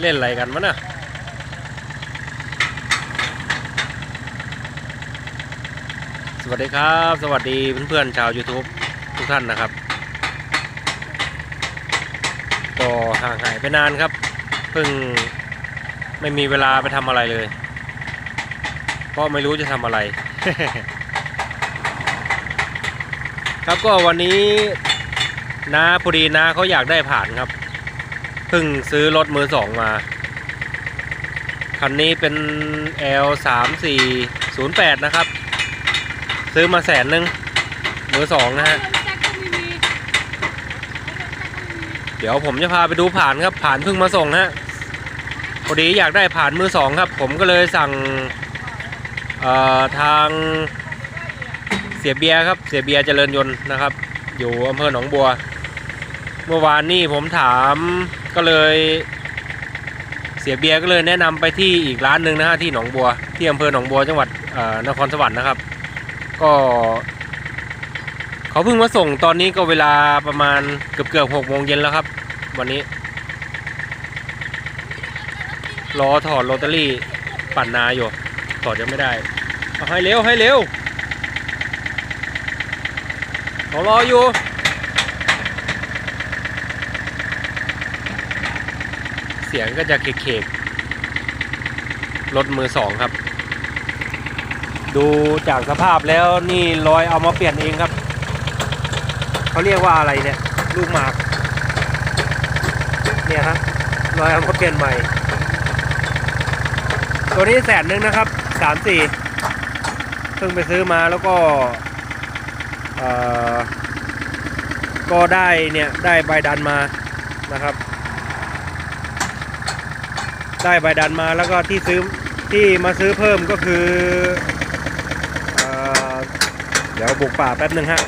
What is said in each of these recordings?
เล่นอะไรกันมะน่ะสวัสดีครับ สวัสดีเพื่อนๆชาว YouTube ทุกท่านนะครับ ก็ห่างหายไปนานครับ เพิ่งไม่มีเวลาไปทำอะไรเลย เพราะไม่รู้จะทำอะไร ครับก็วันนี้นาพอดีนาเขาอยากได้ผ่านครับ เพิ่งซื้อรถมือสองมา คันนี้เป็น L 3 4 0 8นะครับ ซื้อมาแสนหนึ่งมือสองนะฮะ เดี๋ยวผมจะพาไปดูผ่านครับ ผ่านเพิ่งมาส่งฮะพอดีอยากได้ผ่านมือสองครับ ผมก็เลยสั่งทางเสียเบียครับ เสียเบียเจริญยนต์นะครับ อยู่อำเภอหนองบัว เมื่อวานนี่ผมถาม ก็เลยเสียเบียร์ก็เลยแนะนำไปที่อีกร้านหนึ่งนะฮะที่หนองบัวที่อำเภอหนองบัวจังหวัดนครสวรรค์นะครับ ก็เขาเพิ่งมาส่งตอนนี้ก็เวลาประมาณเกือบเกือบหกโมงเย็นแล้วครับ วันนี้รอถอดโรตารี่ปั่นนาอยู่ถอดยังไม่ได้เอาให้เร็วให้เร็วเขารออยู่ สียงก็จะเคกๆรถมือสองครับ ดูจากสภาพแล้วนี่รอยเอามาเปลี่ยนเองครับ เขาเรียกว่าอะไรเนี่ย ลูกหมาก เนี่ยฮะรอยเอามาเปลี่ยนใหม่ ตัวนี้แสนหนึ่งนะครับสามสี่เพิ่งไปซื้อมาแล้วก็เออก็ได้เนี่ยได้ใบดันมานะครับ ได้ใบดันมาแล้วก็ที่ซื้อที่มาซื้อเพิ่มก็คือเอเดี๋ยวบุกป่าแป๊บหนึ่งฮะ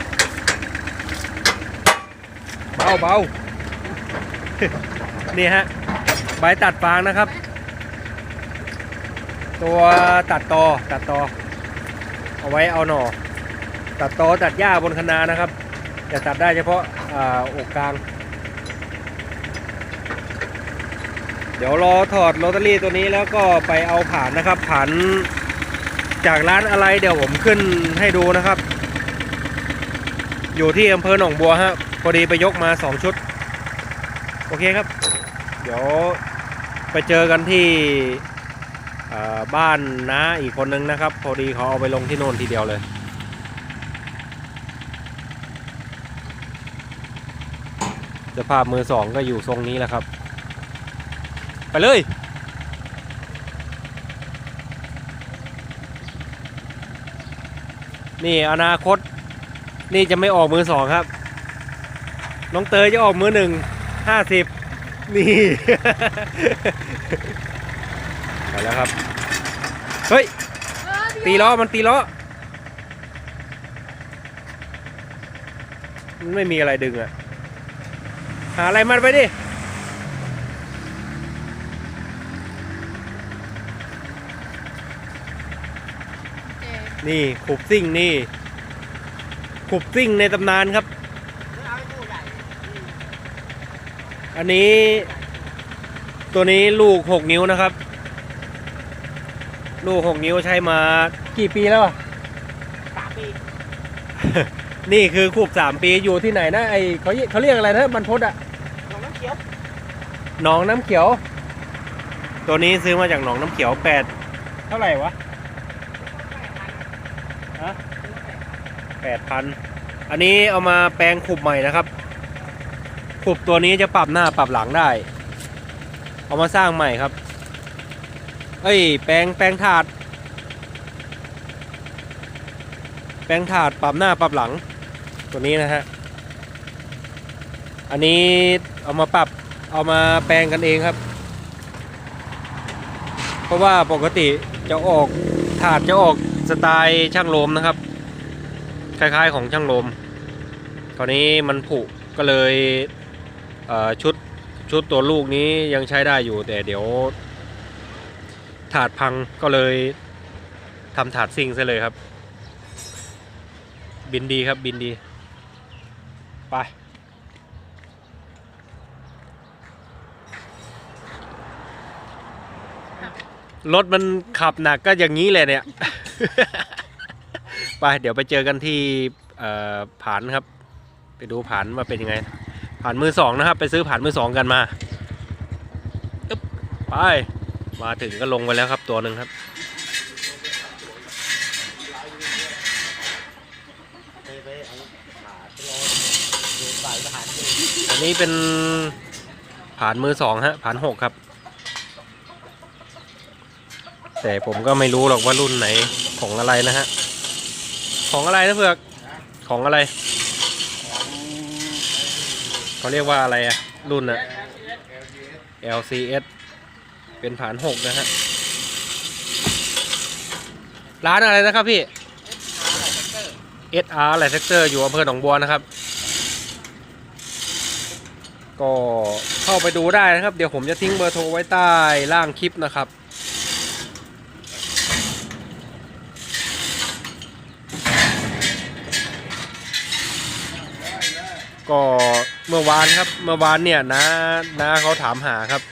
เบาเบานี่ฮะใบตัดฟางนะครับ ตัวตัดตอตัดตอเอาไว้เอาหน่อ ตัดตอตัดหญ้าบนคะนานะครับจะตัดได้เฉพาะอาอกกลาง เดี๋ยวรอถอดลอตเตอรี่ตัวนี้แล้วก็ไปเอาผ่านนะครับผ่านจากร้านอะไรเดี๋ยวผมขึ้นให้ดูนะครับ อยู่ที่อำเภอหนองบัวฮะพอดีไปยกมาสองชุด โอเคครับ เดี๋ยวไปเจอกันที่บ้านน้าอีกคนนึงนะครับ พอดีเขาเอาไปลงที่โน่นทีเดียวเลยสภาพมือสองก็อยู่ทรงนี้แหละครับ ไปเลยนี่อนาคต นี่จะไม่ออกมือสองครับ น้องเตยจะออกมือหนึ่งห้าสิบนี่ ไปแล้วครับ เฮ้ย ตีล้อมันตีล้อมันไม่มีอะไรดึงอะหาอะไรมันไปดิ นี่ขุบซิ่งนี่ขุบซิ่งในตำนานครับ อันนี้ ตัวนี้ลูกหกนิ้วนะครับ ลูกหกนิ้วใช้มากี่ปีแล้วอะสามปี นี่คือขุบสามปีอยู่ที่ไหนนะไอเขาเขาเรียกอะไรนะบรรพตอะหนองน้ำเขียวหนองน้ำเขียว ตัวนี้ซื้อมาจากหนองน้ำเขียวแปดเท่าไหร่วะ 8,000 อันนี้เอามาแปลงขบใหม่นะครับ ขบตัวนี้จะปรับหน้าปรับหลังได้ เอามาสร้างใหม่ครับ เอ้ย แปลงแปลงถาด แปลงถาดปรับหน้าปรับหลัง ตัวนี้นะฮะ อันนี้เอามาปรับเอามาแปลงกันเองครับ เพราะว่าปกติจะออกถาดจะออกสไตล์ช่างโลมนะครับ คล้ายๆของช่างลมตอนนี้มันผุก็เลยเชุดชุดตัวลูกนี้ยังใช้ได้อยู่แต่เดี๋ยว ถาดพังก็เลยทำถาดซิ่งซะเลยครับ บินดีครับบินดี ไปรถมันขับหนักก็อย่างนี้เลยเนี่ย ไปเดี๋ยวไปเจอกันที่เอ่อผานครับ ไปดูผานว่าเป็นยังไงผ่านมือสองนะครับ ไปซื้อผ่านมือสองกันมาไปมาถึงก็ลงไปแล้วครับตัวหนึ่งครับอันนี้เป็นผ่านมือสองฮะผ่านหกครับ แต่ผมก็ไม่รู้หรอกว่ารุ่นไหนของอะไรนะฮะ ของอะไรนะเผือก ของอะไร เขาเรียกว่าอะไรอะรุ่นอะ LCS เป็นผ่านหกนะฮะ ร้านอะไรนะครับพี่ SR อะไรเซกเตอร์อยู่อำเภอหนองบัวนะครับ ก็เข้าไปดูได้นะครับ เดี๋ยวผมจะทิ้งเบอร์โทรไว้ใต้ล่างคลิปนะครับ ก็เมื่อวานครับเมื่อวานเนี่ยนะนะเขาถามหาครับ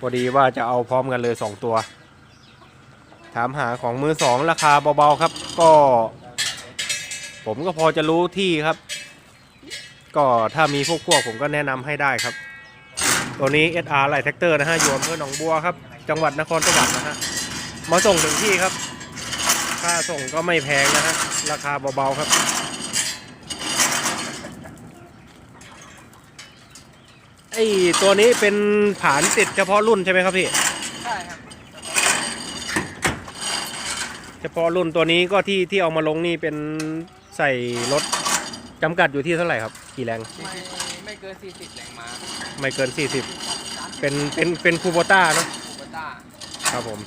พอดีว่าจะเอาพร้อมกันเลยสองตัว ถามหาของมือสองราคาเบาๆครับ ก็ ผมก็พอจะรู้ที่ครับ ก็ถ้ามีพวกพวกผมก็แนะนำให้ได้ครับ ตัวนี้ SR ไลท์แท็กเตอร์นะฮะอยู่อำเภอหนองบัวครับ จังหวัดนครสวรรค์นะฮะมาส่งถึงที่ครับ ค่าส่งก็ไม่แพงนะฮะราคาเบาๆครับ อ้ตัวนี้เป็นผานติดเฉพาะรุ่นใช่ไหมครับพี่ ใช่ครับ เฉพาะรุ่นตัวนี้ก็ที่ที่เอามาลงนี่เป็นใส่รถจำกัดอยู่ที่เท่าไหร่ครับ กี่แรง ไม่ไม่เกิน 40 แรงม้าไม่เกิน 40 เป็นเป็นเป็นคูโบต้าเนอะคูเปต้า ครับผม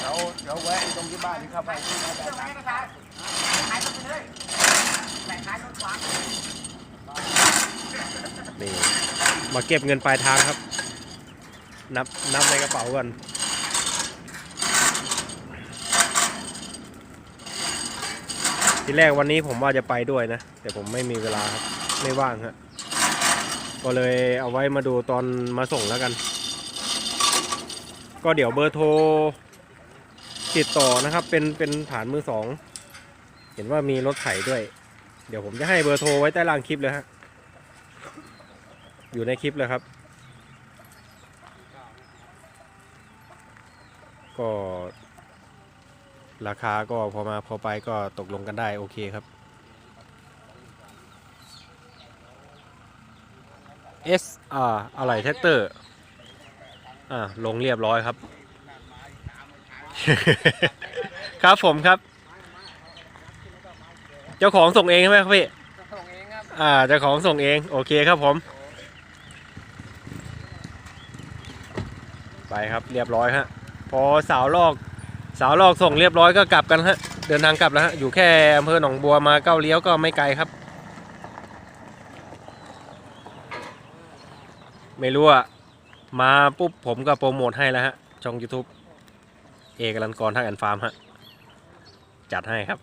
เดี๋ยวเดี๋ยวแวะตรงที่บ้านนี่เข้าไปที่บ้านได้ตังค์ นี่มาเก็บเงินปลายทางครับ นับนับในกระเป๋าก่อนทีแรกวันนี้ผมว่าจะไปด้วยนะ แต่ผมไม่มีเวลาครับ ไม่ว่างฮะก็เลยเอาไว้มาดูตอนมาส่งแล้วกัน ก็เดี๋ยวเบอร์โทรติดต่อนะครับ เป็นเป็นฐานมือสอง เห็นว่ามีรถไถด้วย เดี๋ยวผมจะให้เบอร์โทรไว้ใต้ล่างคลิปเลยฮะ อยู่ในคลิปเลยครับ ก็ราคาก็พอมาพอไปก็ตกลงกันได้โอเคครับ S R อะไรแท็กเตอร์ อ่าลงเรียบร้อยครับ ครับผมครับ เจ้าของส่งเองใช่ไหมครับพี่จะส่งเองครับ อ่าเจ้าของส่งเอง โอเคครับผม ไป ครับเรียบร้อยฮะพอสาวลอกสาวลอกส่งเรียบร้อยก็กลับกันฮะเดินทางกลับแล้วฮะอยู่แค่อำเภอหนองบัวมาเก้าเลี้ยวก็ไม่ไกลครับ ไม่รู้อะมาปุ๊บผมก็โปรโมทให้แล้วฮะช่อง YouTube เอกลันกรทางแอนฟาร์มฮะจัดให้ครับ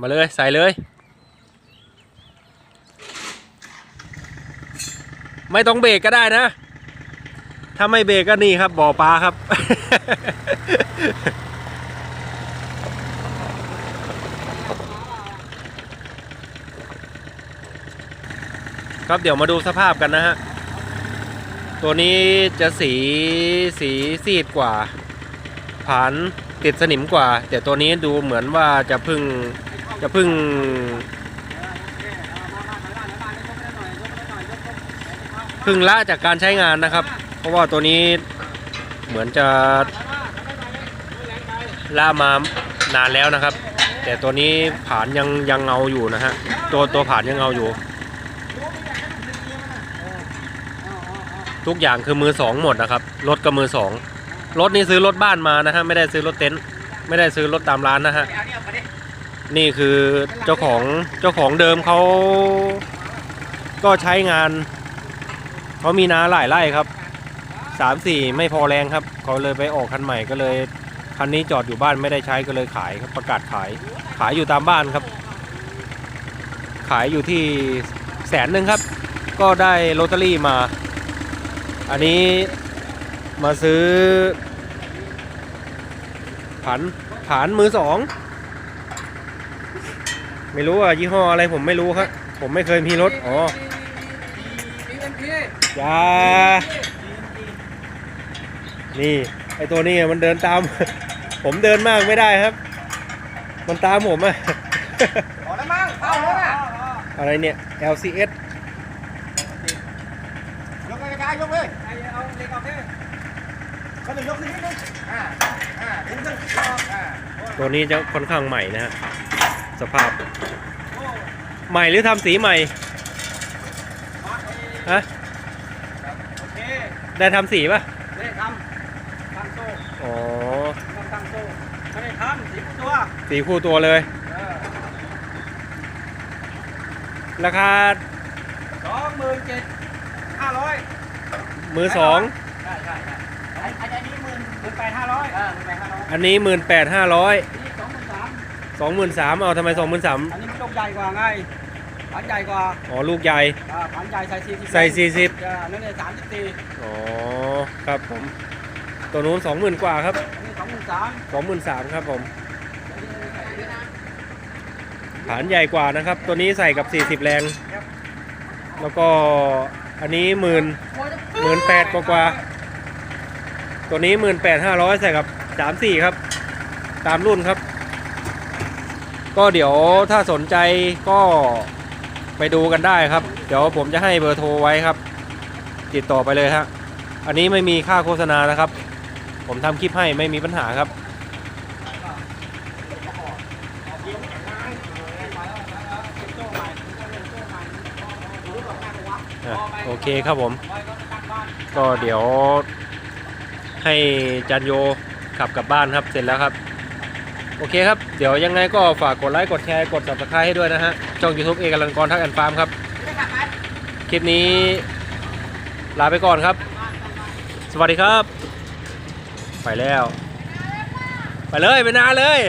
มาเลยใส่เลย ไม่ต้องเบรกก็ได้นะ ถ้าไม่เบรกก็นี่ครับบ่อปลาครับ ครับเดี๋ยวมาดูสภาพกันนะฮะ ตัวนี้จะสีสีซีดกว่า ผานติดสนิมกว่า แต่ตัวนี้ดูเหมือนว่าจะพึ่งจะพึ่งพึ่งละจากการใช้งานนะครับ เพราะว่าตัวนี้เหมือนจะล่ามานานแล้วนะครับ แต่ตัวนี้ผานยังยังเงาอยู่นะฮะตัวตัวผานยังเงาอยู่ ทุกอย่างคือมือสองหมดนะครับรถก็มือสองรถนี่ซื้อรถบ้านมานะฮะไม่ได้ซื้อรถเต็นท์ไม่ได้ซื้อรถตามร้านนะฮะนี่คือเจ้าของเจ้าของเดิมเขาก็ใช้งานเขามีนาหลายไร่ครับ สามสี่ไม่พอแรงครับ เขาเลยไปออกคันใหม่ก็เลยคันนี้จอดอยู่บ้านไม่ได้ใช้ก็เลยขายครับประกาศขาย ขายอยู่ตามบ้านครับ ขายอยู่ที่แสนหนึ่งครับ ก็ได้ลอตเตอรี่มา อันนี้มาซื้อผันผานมือสอง ไม่รู้อะยี่ห้ออะไรผมไม่รู้ครับ ผมไม่เคยมีรถ อ๋อมีเอ็มพีอยา นี่ไอตัวนี้มันเดินตาม ผมเดินมากไม่ได้ครับ มันตามผมอะพอแล้วมั้งเอาแล้วน่ะอะไรเนี่ย LCS ยกเลยกายยกเลยไอ้เอาเล็กเอาเท่เขาจะยกขึ้นนิดนึงอ่าอ่าถึงขึ้นอ่าตัวนี้จะค่อนข้างใหม่นะฮะสภาพ ใหม่หรือทำสีใหม่ฮะโอเคได้ทำสีป่ะได้ทำตั้งโซ่ อ๋อ ต้องตั้งโซ่ไม่ได้ทำสีตัวสีคู่ตัวเลย เออราคาสองหมื่นเจ็ดห้าร้อยมือสอง ใช่ใช่ใช่ไอ้ไอ้ไอ้นี่หมื่นหมื่นแปดห้าร้อยเออหมื่นแปดห้าร้อยอันนี้หมื่นแปดห้าร้อยนี่สองหมื่นสามสองหมื่นสามเอาทำไมสองหมื่นสามอันนี้มันลูกใหญ่กว่าไงพันใหญ่กว่าอ๋อ ลูกใหญ่ อ่าพันใหญ่ใส่สี่สิบใส่สี่สิบ อ่านั่นเนี่ยสามสิบสี่อ๋อ ครับผม ตัวนู้นสองหมื่นกว่าครับอันนี้สองหมื่นสามสองหมื่นสามครับผมฐานใหญ่กว่านะครับ ตัวนี้ใส่กับ 40 แรง แล้วก็อันนี้หมื่นหมื่นแปดกว่าๆตัวนี้หมื่นแปดห้าร้อยใส่กับสามสี่ครับ ตามรุ่นครับ ก็เดี๋ยวถ้าสนใจก็ไปดูกันได้ครับ เดี๋ยวผมจะให้เบอร์โทรไว้ครับ ติดต่อไปเลยฮะ อันนี้ไม่มีค่าโฆษณานะครับ ผมทำคลิปให้ไม่มีปัญหาครับ อะโอเคครับผม ก็เดี๋ยว ให้จันโยขับกลับบ้านครับเสร็จแล้วครับ โอเคครับ เดี๋ยวยังไงก็ฝากกดไลค์ กดแชร์ กด subscribe ให้ด้วยนะฮะ ช่อง YouTube เอกลันกรทักแอนฟาร์มครับ คลิปนี้ลาไปก่อนครับ สวัสดีครับ ไปแล้ว ไปเลยไปนาเลย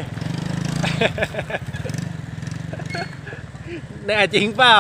แน่จริงเปล่า